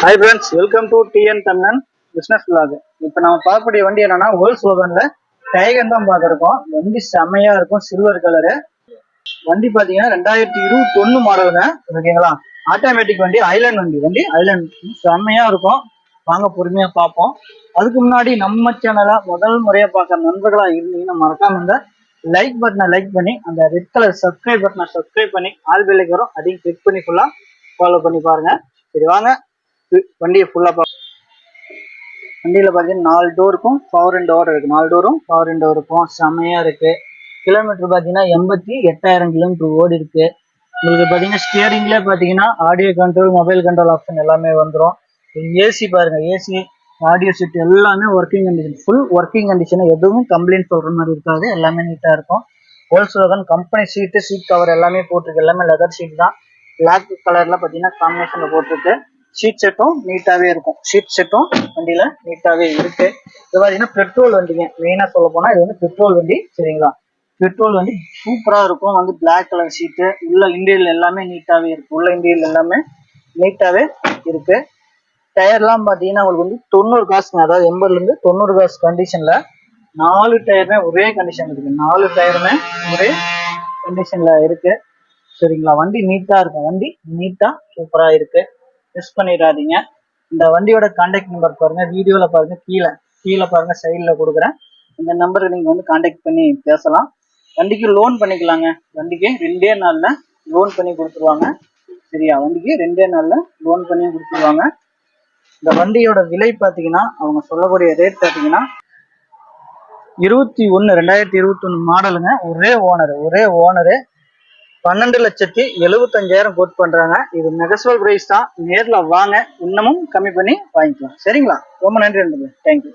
Hi friends welcome to TN Tamilan business vlog. இப்போ நம்ம பார்க்கக்கூடிய வண்டி என்னன்னா ஹோல்ஸ் ஓகன்ல டைகன் தான் பார்த்துருக்கோம். வண்டி செம்மையா இருக்கும் சில்வர் கலரு வண்டி பார்த்தீங்கன்னா ரெண்டாயிரத்தி இருபத்தி ஒன்று மாடலுங்க ஓகேங்களா? ஆட்டோமேட்டிக் வண்டி ஐலாண்ட் வண்டி. வண்டி ஐலாண்ட் செம்மையா இருக்கும். வாங்க பொறுமையா பார்ப்போம். அதுக்கு முன்னாடி நம்ம சேனலை முதல் முறையா பார்க்குற நண்பர்களா இருந்தீங்கன்னா மறக்காம இந்த லைக் பட்டனை லைக் பண்ணி அந்த ரெட் கலர் சப்ஸ்கிரைப் பட்டனை சப்ஸ்கிரைப் பண்ணி ஆல் பெல்லைக்கு வரும் அதையும் கிளிக் பண்ணி ஃபுல்லா ஃபாலோ பண்ணி பாருங்க. சரி வாங்க. வண்டியை ஃபுல்லாக பா வண்டியில் பார்த்தீங்கன்னா நாலு டோருக்கும் பவர் அண்ட் டோர் இருக்குது நாலு டோரும் பவர் அண்ட் டோர் இருக்கும். செமையா கிலோமீட்டர் பார்த்தீங்கன்னா எண்பத்தி எட்டாயிரம் கிலோமீட்டர் ஓடி இருக்குது உங்களுக்கு பார்த்தீங்கன்னா ஸ்டியரிங்ல பார்த்தீங்கன்னா audio control mobile control option எல்லாமே வந்துடும் ஏசி பாருங்கள் ஏசி ஆடியோ செட் எல்லாமே working condition full working condition எதுவும் கம்ப்ளைண்ட் சொல்கிற மாதிரி இருக்காது. எல்லாமே நீட்டாக இருக்கும். Wholesale company seat seat cover எல்லாமே போட்டிருக்கு. எல்லாமே லெதர் சீட் தான். பிளாக் கலர்ல பார்த்தீங்கன்னா காம்பினேஷனில் போட்டிருக்கு. ஷீட் செட்டும் நீட்டாவே இருக்கும். ஷீட் செட்டும் வண்டியில நீட்டாவே இருக்கு. இது பார்த்தீங்கன்னா பெட்ரோல் வண்டிங்க. மெயினா சொல்ல போனா இது வந்து பெட்ரோல் வண்டி சரிங்களா? பெட்ரோல் வண்டி சூப்பரா இருக்கும். வந்து பிளாக் கலர் ஷீட்டு உள்ள இன்டீரியல் எல்லாமே நீட்டாவே இருக்கு. உள்ள இன்டீரியல் எல்லாமே நீட்டாவே இருக்கு. டயர்லாம் பார்த்தீங்கன்னா உங்களுக்கு வந்து தொண்ணூறு காசுங்க. அதாவது எண்பதுல இருந்து தொண்ணூறு காசு கண்டிஷன்ல நாலு டயருமே ஒரே கண்டிஷன் இருக்கு. நாலு டயருமே ஒரே கண்டிஷன்ல இருக்கு. சரிங்களா? வண்டி நீட்டா இருக்கும். வண்டி நீட்டா சூப்பரா இருக்கு. மிஸ் பண்ணிடாதீங்க. இந்த வண்டியோட கான்டாக்ட் நம்பர் பாருங்க வீடியோல பாருங்க கீழே கீழே பாருங்க சைடில் கொடுக்குறேன். இந்த நம்பருக்கு நீங்க வந்து கான்டாக்ட் பண்ணி பேசலாம். வண்டிக்கு லோன் பண்ணிக்கலாங்க. வண்டிக்கு ரெண்டே நாள்ல லோன் பண்ணி கொடுத்துருவாங்க. சரியா? வண்டிக்கு ரெண்டே நாள்ல லோன் பண்ணி கொடுத்துருவாங்க. இந்த வண்டியோட விலை பார்த்தீங்கன்னா அவங்க சொல்லக்கூடிய ரேட் பார்த்தீங்கன்னா இருபத்தி ஒன்று ரெண்டாயிரத்தி இருபத்தி மாடலுங்க ஒரே ஓனர் ஒரே ஓனரு பன்னெண்டு லட்சத்தி எழுபத்தஞ்சாயிரம் கோட் பண்றாங்க. இது நெகஸ்வல் பிரைஸ் தான். நேரில் வாங்க. இன்னமும் கம்மி பண்ணி வாங்கிக்கலாம். சரிங்களா? ரொம்ப நன்றி நண்பர்களே. தேங்க்யூ